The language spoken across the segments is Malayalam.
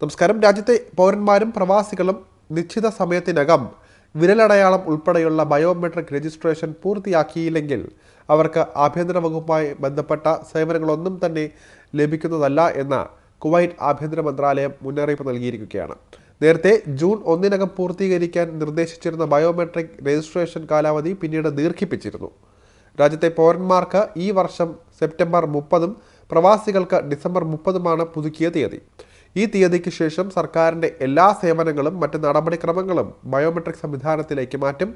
നമസ്കാരം. രാജ്യത്തെ പൗരന്മാരും പ്രവാസികളും നിശ്ചിത സമയത്തിനകം വിരലടയാളം ഉൾപ്പെടെയുള്ള ബയോമെട്രിക് രജിസ്ട്രേഷൻ പൂർത്തിയാക്കിയില്ലെങ്കിൽ അവർക്ക് ആഭ്യന്തര വകുപ്പുമായി ബന്ധപ്പെട്ട സേവനങ്ങളൊന്നും തന്നെ ലഭിക്കുന്നതല്ല എന്ന കുവൈറ്റ് ആഭ്യന്തര മന്ത്രാലയം മുന്നറിയിപ്പ് നൽകിയിരിക്കുകയാണ്. നേരത്തെ ജൂൺ ഒന്നിനകം പൂർത്തീകരിക്കാൻ നിർദ്ദേശിച്ചിരുന്ന ബയോമെട്രിക് രജിസ്ട്രേഷൻ കാലാവധി പിന്നീട് ദീർഘിപ്പിച്ചിരുന്നു. രാജ്യത്തെ പൗരന്മാർക്ക് ഈ വർഷം സെപ്റ്റംബർ മുപ്പതും പ്രവാസികൾക്ക് ഡിസംബർ മുപ്പതുമാണ് പുതുക്കിയ തീയതി. ഈ തീയതിക്ക് ശേഷം സർക്കാരിന്റെ എല്ലാ സേവനങ്ങളും മറ്റ് നടപടിക്രമങ്ങളും ബയോമെട്രിക് സംവിധാനത്തിലേക്ക് മാറ്റും.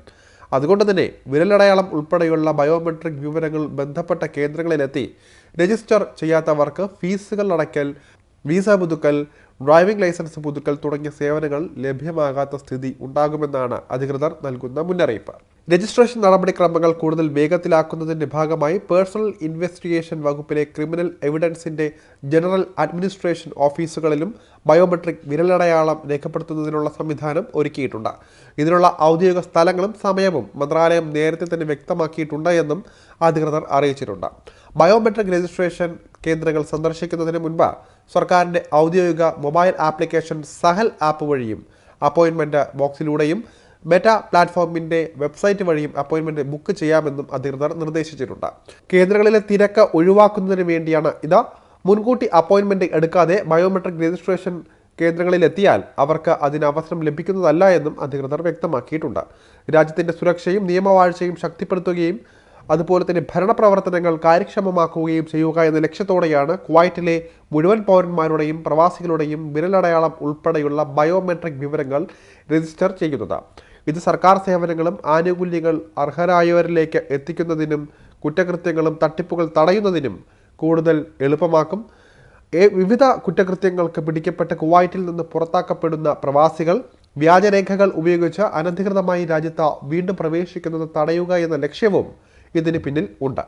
അതുകൊണ്ട് തന്നെ വിരലടയാളം ഉൾപ്പെടെയുള്ള ബയോമെട്രിക് വിവരങ്ങൾ ബന്ധപ്പെട്ട കേന്ദ്രങ്ങളിലെത്തി രജിസ്റ്റർ ചെയ്യാത്തവർക്ക് ഫീസുകൾ അടയ്ക്കൽ വിസ പുതുക്കൽ ഡ്രൈവിംഗ് ലൈസൻസ് പുതുക്കൽ തുടങ്ങിയ സേവനങ്ങൾ ലഭ്യമാകാത്ത സ്ഥിതി ഉണ്ടാകുമെന്നാണ് അധികൃതർ നൽകുന്ന മുന്നറിയിപ്പ്. രജിസ്ട്രേഷൻ നടപടിക്രമങ്ങൾ കൂടുതൽ വേഗത്തിലാക്കുന്നതിന്റെ ഭാഗമായി പേഴ്സണൽ ഇൻവെസ്റ്റിഗേഷൻ വകുപ്പിലെ ക്രിമിനൽ എവിഡൻസിന്റെ ജനറൽ അഡ്മിനിസ്ട്രേഷൻ ഓഫീസുകളിലും ബയോമെട്രിക് വിരലടയാളം രേഖപ്പെടുത്തുന്നതിനുള്ള സംവിധാനം ഒരുക്കിയിട്ടുണ്ട്. ഇതിനുള്ള ഔദ്യോഗിക സ്ഥലങ്ങളും സമയവും മന്ത്രാലയം നേരത്തെ തന്നെ വ്യക്തമാക്കിയിട്ടുണ്ട് എന്നും അധികൃതർ അറിയിച്ചിട്ടുണ്ട്. ബയോമെട്രിക് രജിസ്ട്രേഷൻ കേന്ദ്രങ്ങൾ സന്ദർശിക്കുന്നതിന് മുൻപ് സർക്കാരിന്റെ ഔദ്യോഗിക മൊബൈൽ ആപ്ലിക്കേഷൻ സഹൽ ആപ്പ് വഴിയും അപ്പോയിൻമെന്റ് ബോക്സിലൂടെയും മെറ്റ പ്ലാറ്റ്ഫോമിന്റെ വെബ്സൈറ്റ് വഴിയും അപ്പോയിന്റ്മെന്റ് ബുക്ക് ചെയ്യാമെന്നും അധികൃതർ നിർദ്ദേശിച്ചിട്ടുണ്ട്. കേന്ദ്രങ്ങളിലെ തിരക്ക് ഒഴിവാക്കുന്നതിന് വേണ്ടിയാണ് ഇത്. മുൻകൂട്ടി അപ്പോയിന്റ്മെന്റ് എടുക്കാതെ ബയോമെട്രിക് രജിസ്ട്രേഷൻ കേന്ദ്രങ്ങളിലെത്തിയാൽ അവർക്ക് അതിന് അവസരം ലഭിക്കുന്നതല്ല എന്നും അധികൃതർ വ്യക്തമാക്കിയിട്ടുണ്ട്. രാജ്യത്തിന്റെ സുരക്ഷയും നിയമവാഴ്ചയും ശക്തിപ്പെടുത്തുകയും അതുപോലെ തന്നെ ഭരണപ്രവർത്തനങ്ങൾ കാര്യക്ഷമമാക്കുകയും ചെയ്യുക എന്ന ലക്ഷ്യത്തോടെയാണ് കുവൈറ്റിലെ മുഴുവൻ പൗരന്മാരുടെയും പ്രവാസികളുടെയും വിരലടയാളം ഉൾപ്പെടെയുള്ള ബയോമെട്രിക് വിവരങ്ങൾ രജിസ്റ്റർ ചെയ്യുന്നത്. ഇത് സർക്കാർ സേവനങ്ങളും ആനുകൂല്യങ്ങൾ അർഹരായവരിലേക്ക് എത്തിക്കുന്നതിനും കുറ്റകൃത്യങ്ങളും തട്ടിപ്പുകൾ തടയുന്നതിനും കൂടുതൽ എളുപ്പമാക്കും. വിവിധ കുറ്റകൃത്യങ്ങൾക്ക് പിടിക്കപ്പെട്ട കുവൈറ്റിൽ നിന്ന് പുറത്താക്കപ്പെടുന്ന പ്രവാസികൾ വ്യാജരേഖകൾ ഉപയോഗിച്ച് അനധികൃതമായി രാജ്യത്ത് വീണ്ടും പ്രവേശിക്കുന്നത് തടയുക എന്ന ലക്ഷ്യവും ഇതിന് പിന്നിൽ ഉണ്ട്.